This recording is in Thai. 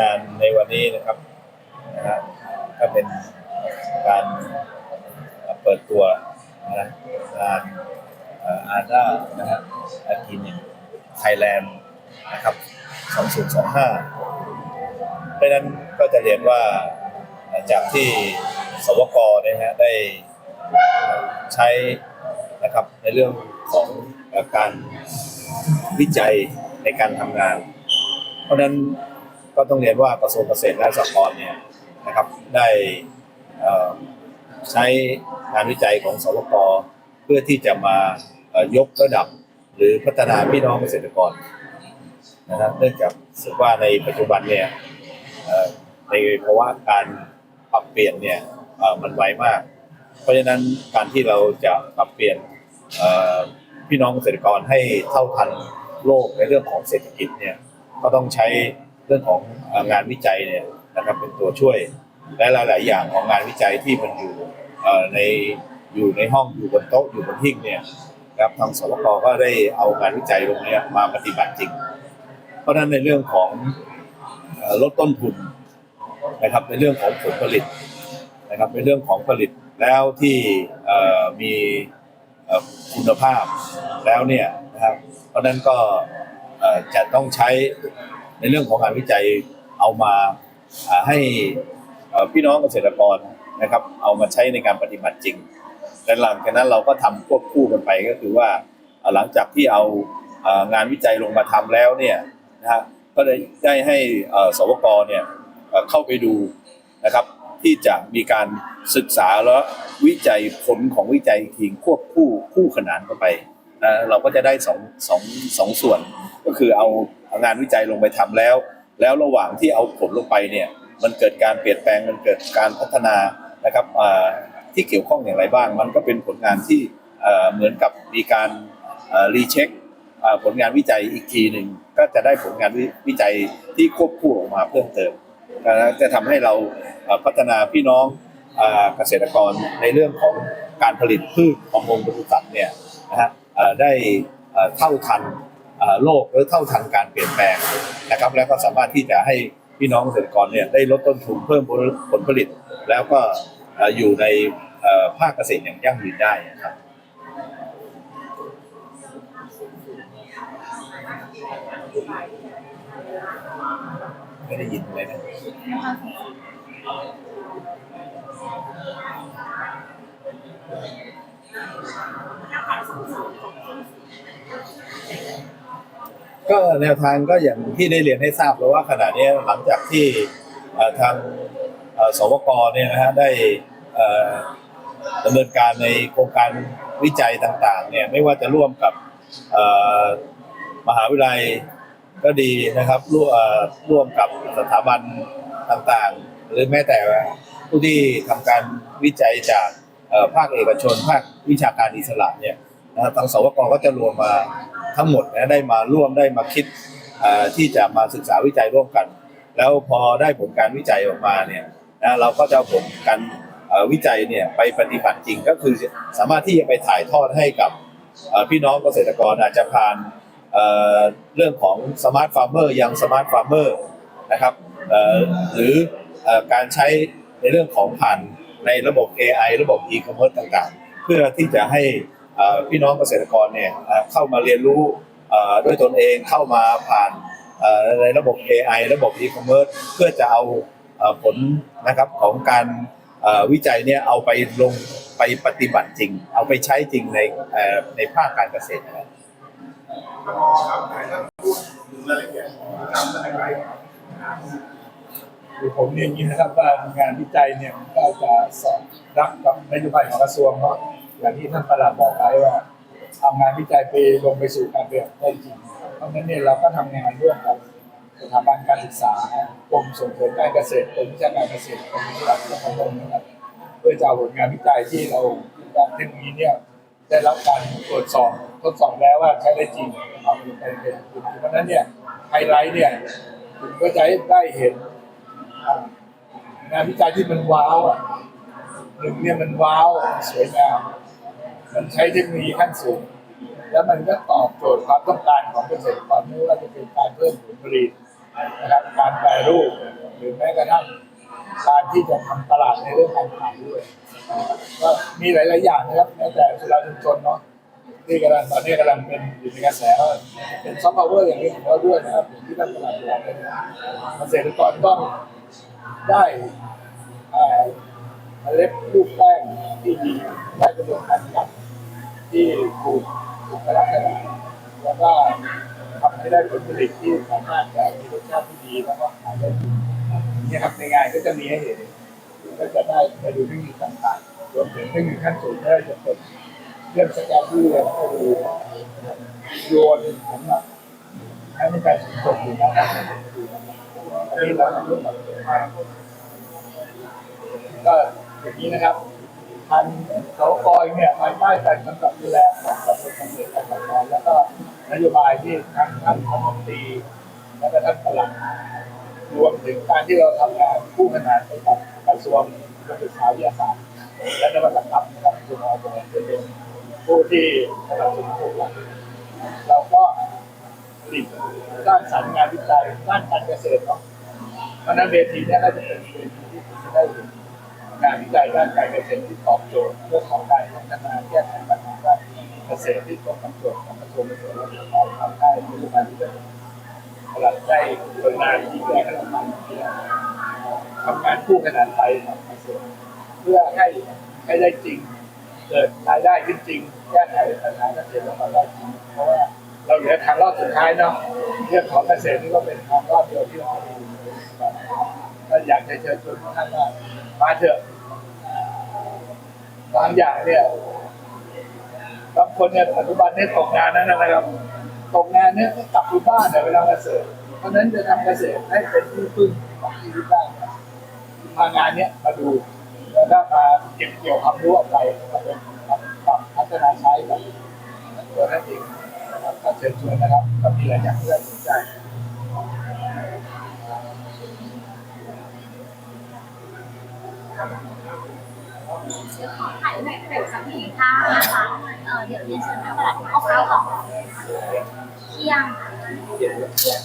งานในวันนี้นะครับนะฮะก็เป็นการเปิดตัวนะงานอาร์ด้านะฮะอาทีนิไทยแลนด์นะครับ 2025 เพราะนั้นก็จะเรียนว่าจากที่สวกเนี่ยนะฮะได้ใช้นะครับในเรื่องของการวิจัยในการทำงาน เพราะนั้น ก็ต้องเรียนว่ากระทรวงเกษตรและสหกรณ์เนี่ยนะครับได้ใช้งานวิจัยของสวกเพื่อที่จะมายกระดับหรือพัฒนาพี่น้องเกษตรกรนะครับเนื่องจากสึกว่าในปัจจุบันเนี่ยในภาวะการปรับเปลี่ยนเนี่ยมันไวมาก เพราะฉะนั้นการที่เราจะปรับเปลี่ยนพี่น้องเกษตรกรให้เท่าทันโลกในเรื่องของเศรษฐกิจเนี่ยก็ต้องใช้ รื่องของงานวิจัยเนี่ยนะครับเป็นตัวช่วย และหลาย ๆ อย่างของงานวิจัยที่มันอยู่ในอยู่ในห้องอยู่บนโต๊ะอยู่บนหิ้งเนี่ยครับทางสวกก็ได้เอางานวิจัยตรงนี้มาปฏิบัติจริง เพราะฉะนั้นในเรื่องของลดต้นทุนนะครับในเรื่องของผลผลิตนะครับในเรื่องของผลิตแล้วที่มีคุณภาพแล้วเนี่ยนะครับเพราะฉะนั้นก็จะต้องใช้ ในเรื่องของงานวิจัยเอามาให้พี่น้องเกษตรกรนะครับ เอามาใช้ในการปฏิบัติจริงและหลังจากนั้นเราก็ทำควบคู่กันไปก็คือว่าหลังจากที่เอางานวิจัยลงมาทำแล้วเนี่ยนะฮะก็ได้ได้ให้เอ่อสวกเนี่ยเข้าไปดูนะครับ ที่จะมีการศึกษาและวิจัยผลของวิจัยอีกทีควบคู่คู่ขนานกันไปนะเราก็จะได้สองสองสองส่วน ก็คือเอา เอางานวิจัยลงไปทำแล้ว แล้วระหว่างที่เอาผลลงไปเนี่ยมันเกิดการเปลี่ยนแปลงมันเกิดการพัฒนานะครับที่เกี่ยวข้องอย่างไรบ้าง มันก็เป็นผลงานที่เหมือนกับมีการรีเช็คผลงานวิจัยอีกทีหนึ่งก็จะได้ผลงานวิจัยที่ควบคู่ออกมาเพิ่มเติมนะจะทำให้เราพัฒนาพี่น้องเกษตรกรในเรื่องของการผลิตพืชของมงปศุสัตว์เนี่ยนะฮะได้เท่าทัน โลกหรือเท่าทันการเปลี่ยนแปลงนะครับ แล้วก็สามารถที่จะให้พี่น้องเกษตรกรเนี่ยได้ลดต้นทุนเพิ่มผลผลิต แล้วก็อยู่ในภาคเกษตรอย่างยั่งยืนได้นะครับไม่ได้ยินเลยนะ ก็แนวทางก็อย่างที่ได้เรียนให้ทราบแล้วว่าขณะนี้หลังจากที่ทางสวกเนี่ยนะฮะได้ดำเนินการในโครงการวิจัยต่างๆเนี่ยไม่ว่าจะร่วมกับมหาวิทยาลัยก็ดีนะครับร่วมร่วมกับสถาบันต่างๆ หรือแม้แต่ผู้ที่ทำการวิจัยจากภาคเอกชน ภาควิชาการอิสระเนี่ย นะทางสวกก็จะรวมมาทั้งหมดนะได้มาร่วมได้มาคิดที่จะมาศึกษาวิจัยร่วมกัน แล้วพอได้ผลการวิจัยออกมาเนี่ยนะเราก็จะผลการวิจัยเนี่ยไปปฏิบัติจริงก็คือสามารถที่จะไปถ่ายทอดให้กับพี่น้องเกษตรกรอาจจะผ่านเเรื่องของสมาร์ทฟาร์มเมอร์ยังสมาร์ทฟาร์มเมอร์นะครับหรืออการใช้ในเรื่องของผ่านในระบบ AI ระบบ e-commerce ต่างๆ เพื่อที่จะให้ พี่น้องเกษตรกรเนี่ยเข้ามาเรียนรู้ด้วยตนเองเข้ามาผ่านในระบบ AI ระบบ e-commerce เพื่อจะเอาผลนะครับของการวิจัยเนี่ยเอาไปลงไปปฏิบัติจริง เอาไปใช้จริงในในภาคการเกษตรนะครับคือผมเรียนอย่างนี้นะครับว่างานวิจัยเนี่ยก็จะสอดรับกับนโยบายของกระทรวงเนาะ อย่างที่ท่านประหลัดบอกไว้ว่าเอางานวิจัยไปลงไปสู่การเปรียนได้จริง เพราะฉะนั้นเนี่ยเราก็ทำงานร่วมกับสถาบันการศึกษากรมส่งเสริมการเกษตรกรมวิชาการเกษตรกรมวิชาการของกรนะครับเพื่อจะเอาผลงานวิจัยที่เราด้านเทคโนโลยีเนี่ยได้รับการตรวจสอบทดสอบแล้วว่าใช้ได้จริงเอาไปเป็นเป็นเพราะฉะนั้นเนี่ยไฮไลท์เนี่ยคุณก็จะได้เห็นงานวิจัยที่มันว้าวอะหนึ่งเนี่ยมันว้าวสวยงาม มันใช้เทคโนโลยีขั้นสูง แล้วมันก็ตอบโจทย์ความต้องการของเกษตรกรไม่ว่าจะเป็นการเพิ่มผลผลิตนะครับการแปรรูปหรือแม้กระทั่งการที่จะทำตลาดในเรื่องการขายด้วยก็มีหลาย ๆ อย่างนะครับแม้แต่สุราชุมชนเนาะที่กำลังตอนนี้กำลังเป็นอยู่ในกระแสว่าเป็นซอฟต์พาวเวอร์อย่างนี้ของเราด้วยนะครับอย่างที่ท่านตลาดบอกเลยนเกษตรกรต้องได้เมล็ดลูกแป้งที่ดีได้กระบวนการ ที่ถูกถูกลักษณะแล้วก็ทำให้ได้ผลผลิตที่สามารถจะมีรสชาติที่ดีแล้วก็ขายได้ดีเนี่ยครับในงานก็จะมีให้เห็นก็จะได้ไปดูเทคนิคต่างๆรวมถึงเทคนิคขั้นสูงได้จะเป็นเรื่องสแกนที่เราก็ดูโยนสำหรับให้ในการส่งตรงอยู่นะครับอันนี้เราทำร่วมกับก็อย่างนี้นะครับ ทางสกอยเนี่ยภายใต้การกำกับดูแลของกระทรวงเกษตรและสหกรณ์แล้วก็นโยบายที่ทั้งท่านรัฐมนตรีและก็ท่านปลัดรวมถึงการที่เราทำงานคู่ขนานไปกับกระทรวงการศึกษาวิทยาศาสตร์และนวัตกรรมนะครับคุณหมอผมเป็นผู้ที่สนับสนุนพวกเราเราก็ผลิตด้านสรรงานวิจัยด้านการเกษตรเนาเพราะนั้นเวทีนี้น่าจะเป็นเวทีที่จะได้เห็น วิจัยด้านการเกษตรที่ตอบโจทย์เรื่องของการพัฒนาแก้ไขปัญหาด้านเกษตรที่ตรงกับโจทย์ของกระทรวงเกษตรและสหกรณ์ทำให้ปัจจุบันนี้เป็นตลาดได้ผลงานที่แก้ขนมปังทำงานคู่ขนานไปกับเกษตรเพื่อให้ให้ได้จริง เกิดรายได้ขึ้นจริงแก้ไขปัญหาเกษตรแล้วก็ได้จริงเพราะว่าเราเหลือทางรอบสุดท้ายเนาะเรื่องของเกษตรนี่ก็เป็นทางรอบเดียวที่เรามีก็อยากจะเชิญชวนทุกท่านว่ามาเถอะ บางอย่างเนี่ยบางคนเนี่ยปัจจุบันเนี่ยตกงานนั่นนะครับ ตกงานเนี่ยก็กลับอยู่บ้านเนี่ยเวลาเกษตร เพราะนั้นจะทำเกษตรให้เป็นที่พึ่งของชีวิตได้มางานเนี้ยมาดูแล้วก็มาเก็บเกี่ยวความรู้ออกไปมาเป็นปรับพัฒนาใช้กับตัวนั่นเองนะครับก็เชิญชวนนะครับก็มีหลายอย่างที่น่าสนใจ ขอถ่ายแบบแบบสักหนึ่งท่านะคะเออเดี๋ยวเรียนเชิญท่านประหลัดเอาเข้าออกเที่ยงเที่ยง